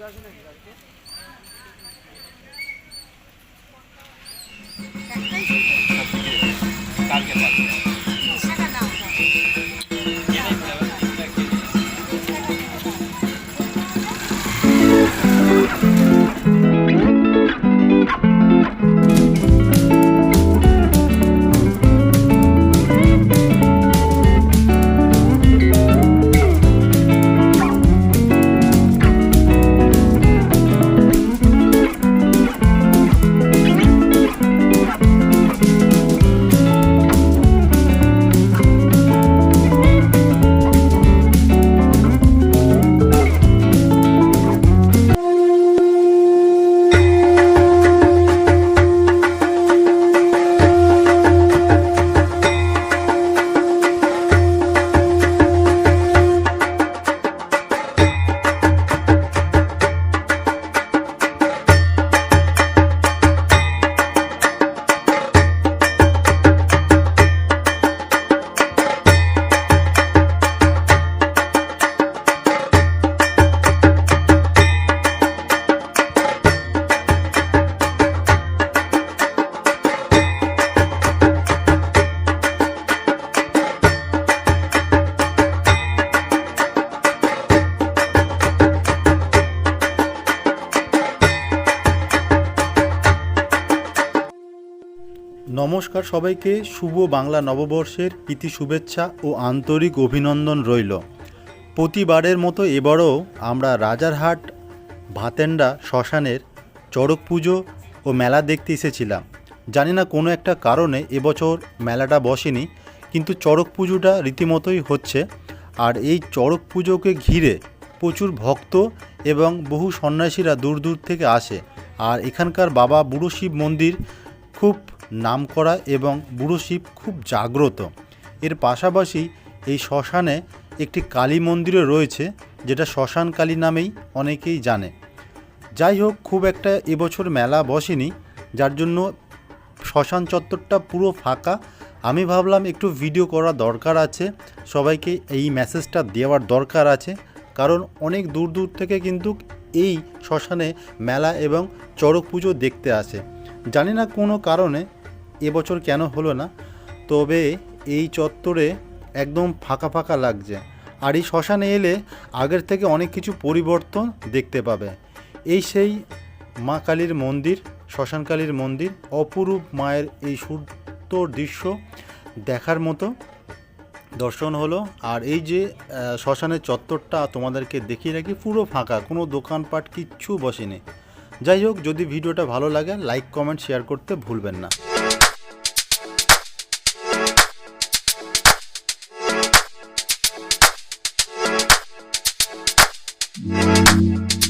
Güzel bir ne güzel ki. নমস্কার সবাইকে, শুভ বাংলা নববর্ষের প্রীতি শুভেচ্ছা ও আন্তরিক অভিনন্দন রইল। প্রতিবারের মতো এবারও আমরা রাজারহাট ভাতেন্ডা শ্মশানের চড়ক পুজো ও মেলা দেখতে এসেছিলাম। জানি না কোনো একটা কারণে এবছর মেলাটা বসেনি, কিন্তু চড়ক পুজোটা রীতিমতোই হচ্ছে। আর এই চড়ক পুজোকে ঘিরে প্রচুর ভক্ত এবং বহু সন্ন্যাসীরা দূর দূর থেকে আসে। আর এখানকার বাবা বুড়ো শিব মন্দির খুব নামকরা এবং বুড়ো শিব খুব জাগ্রত। এর পাশাপাশি এই শ্মশানে একটি কালী মন্দিরও রয়েছে, যেটা শ্মশান কালী নামেই অনেকেই জানে। যাই হোক, খুব একটা এবছর মেলা বসেনি, যার জন্য শ্মশান চত্বরটা পুরো ফাঁকা। আমি ভাবলাম একটু ভিডিও করা দরকার আছে, সবাইকে এই মেসেজটা দেওয়ার দরকার আছে, কারণ অনেক দূর দূর থেকে কিন্তু এই শ্মশানে মেলা এবং চড়ক পুজো দেখতে আসে। জানি না কোনো কারণে এবছর কেন হলো না, তবে এই চত্বরে একদম ফাঁকা ফাঁকা লাগছে। আর এই শ্মশানে এলে আগের থেকে অনেক কিছু পরিবর্তন দেখতে পাবে। এই সেই মা কালীর মন্দির, শ্মশান কালীর মন্দির, অপরূপ মায়ের এই সুন্দর দৃশ্য দেখার মতো দর্শন হলো। আর এই যে শ্মশানের চত্বরটা তোমাদেরকে দেখিয়ে রাখি, পুরো ফাঁকা, কোনো দোকানপাট কিচ্ছু বসেনি। যাই হোক, যদি ভিডিওটা ভালো লাগে লাইক কমেন্ট শেয়ার করতে ভুলবেন না।